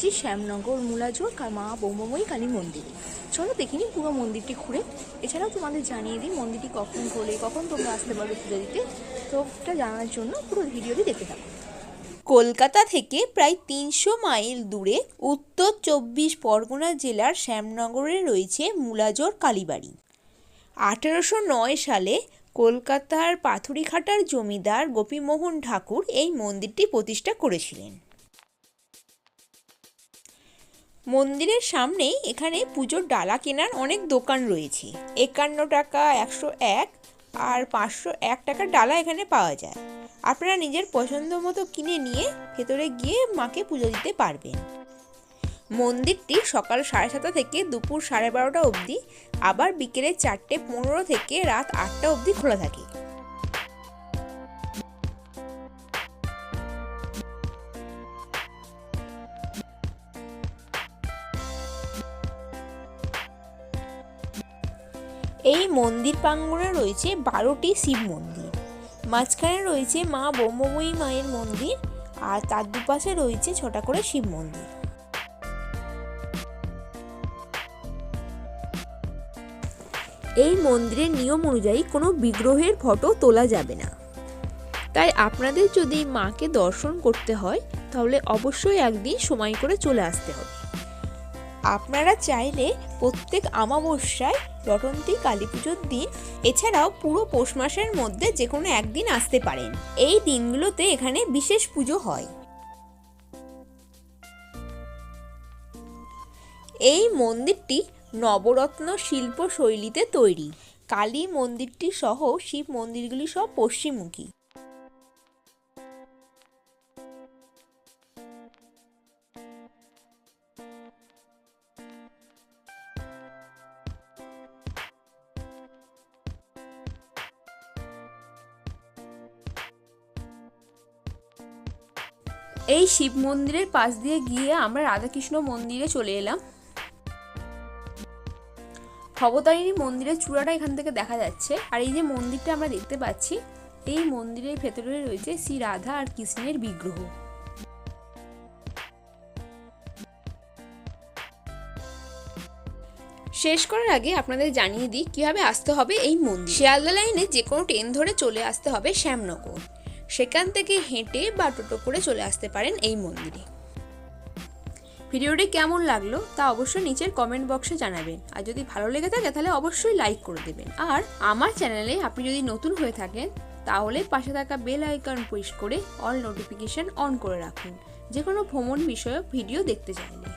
চলেছি শ্যামনগর, মুলাজোর মা বৌমময়ী, কালী মন্দিরে। চলো দেখিনি পুরো মন্দিরটি ঘুরে। এছাড়াও তোমাদের জানিয়ে দিই মন্দিরটি কখন খোলে, কখন তোমরা আসতে পারবে পুজো দিতে। তো ওটা জানার জন্য পুরো ভিডিওটি দেখে থাকো। কলকাতা থেকে প্রায় তিনশো মাইল দূরে উত্তর চব্বিশ পরগনা জেলার শ্যামনগরে রয়েছে মুলাজোর কালীবাড়ি। আঠেরোশো নয় সালে কলকাতার পাথুরিঘাটার জমিদার গোপীমোহন ঠাকুর এই মন্দিরটি প্রতিষ্ঠা করেছিলেন। মন্দিরের সামনেই এখানে পুজোর ডালা কেনার অনেক দোকান রয়েছে। একান্ন টাকা, একশো এক আর পাঁচশো এক টাকার ডালা এখানে পাওয়া যায়। আপনারা নিজের পছন্দ মতো কিনে নিয়ে ভেতরে গিয়ে মাকে পুজো দিতে পারবেন। মন্দিরটি সকাল সাড়ে সাতটা থেকে দুপুর সাড়ে বারোটা অবধি, আবার বিকেলে চারটে পনেরো থেকে রাত আটটা অবধি খোলা থাকে। এই মন্দির প্রাঙ্গণে রয়েছে বারোটি শিব মন্দির। মাঝখানে রয়েছে মা ব্রহ্মময়ী মায়ের মন্দির আর তার দুপাশে রয়েছে ছটা করে শিব মন্দির। এই মন্দিরের নিয়ম অনুযায়ী কোনো বিগ্রহের ফটো তোলা যাবে না। তাই আপনাদের যদি মাকে দর্শন করতে হয়, তাহলে অবশ্যই একদিন সময় করে চলে আসতে হবে। আপনারা চাইলে প্রত্যেক আমাবস্যায় রটন্তী কালী পুজোর দিন, এছাড়াও পুরো পৌষ মাসের মধ্যে যে কোনো একদিন আসতে পারেন। এই দিনগুলোতে এখানে বিশেষ পুজো হয়। এই মন্দিরটি নবরত্ন শিল্প শৈলীতে তৈরি। কালী মন্দিরটি সহ শিব মন্দিরগুলি সব পশ্চিমমুখী। এই শিব মন্দিরের পাশ দিয়ে গিয়ে আমরা রাধাকৃষ্ণ মন্দিরে চলে এলাম। ভবতারিণী মন্দিরের চূড়াটা এখান থেকে দেখা যাচ্ছে। আর এই যে মন্দিরটা আমরা দেখতে পাচ্ছি, এই মন্দিরের ভেতরে রয়েছে শ্রী রাধা আর কৃষ্ণের বিগ্রহ। শেষ করার আগে আপনাদের জানিয়ে দিই, কীভাবে আসতে হবে এই মন্দির। শিয়ালদা লাইনে যে কোনো ট্রেন ধরে চলে আসতে হবে শ্যামনগর। সেখান থেকে হেঁটে বা টোটো করে চলে আসতে পারেন এই মন্দিরে। ভিডিওটি কেমন লাগল তা অবশ্যই নিচের কমেন্ট বক্সে জানাবেন। আর যদি ভালো লেগে থাকে তাহলে অবশ্যই লাইক করে দেবেন। আর আমার চ্যানেলে আপনি যদি নতুন হয়ে থাকেন, তাহলে পাশে থাকা বেল আইকন প্রেস করে অল নোটিফিকেশন অন করে রাখুন। যে কোনো ভ্রমণ বিষয়ক ভিডিও দেখতে চাইলে।